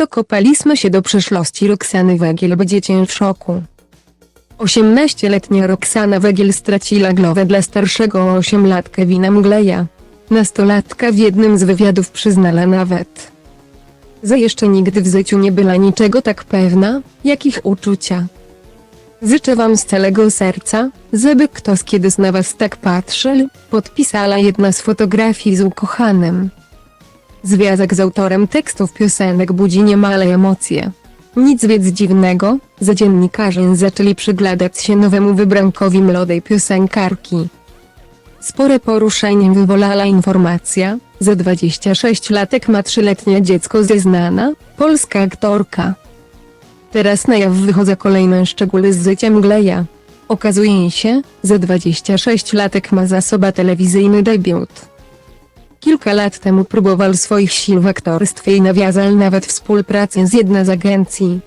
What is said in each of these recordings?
Dokopaliśmy się do przeszłości Roxany Wegiel, będziecie w szoku. 18-letnia Roxana Wegiel straciła głowę dla starszego o 8 lat Kevina Mgleja. Nastolatka w jednym z wywiadów przyznała nawet, że jeszcze nigdy w życiu nie była niczego tak pewna, jak ich uczucia. Życzę wam z całego serca, żeby ktoś kiedyś na was tak patrzył, podpisała jedna z fotografii z ukochanym. Związek z autorem tekstów piosenek budzi niemale emocje. Nic więc dziwnego, że dziennikarze zaczęli przyglądać się nowemu wybrankowi młodej piosenkarki. Spore poruszenie wywołała informacja, że 26-latek ma trzyletnie dziecko zeznana, polska aktorka. Teraz na jaw wychodzą kolejne szczegóły z życia Mgleja. Okazuje się, że 26-latek ma za sobą telewizyjny debiut. Kilka lat temu próbował swoich sił w aktorstwie i nawiązał nawet współpracę z jedną z agencji.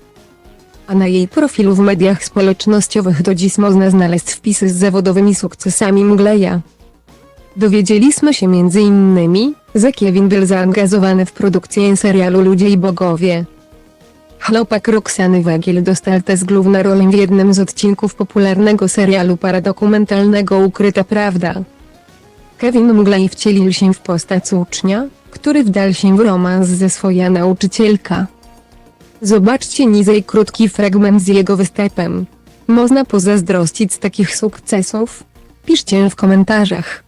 A na jej profilu w mediach społecznościowych do dziś można znaleźć wpisy z zawodowymi sukcesami Mgleja. Dowiedzieliśmy się m.in., że Kevin był zaangażowany w produkcję serialu Ludzie i Bogowie. Chłopak Roxany Wegiel dostał też główną rolę w jednym z odcinków popularnego serialu paradokumentalnego Ukryta Prawda. Kevin Mglej wcielił się w postać ucznia, który wdał się w romans ze swoją nauczycielka. Zobaczcie niżej krótki fragment z jego występem. Można pozazdrościć takich sukcesów? Piszcie w komentarzach.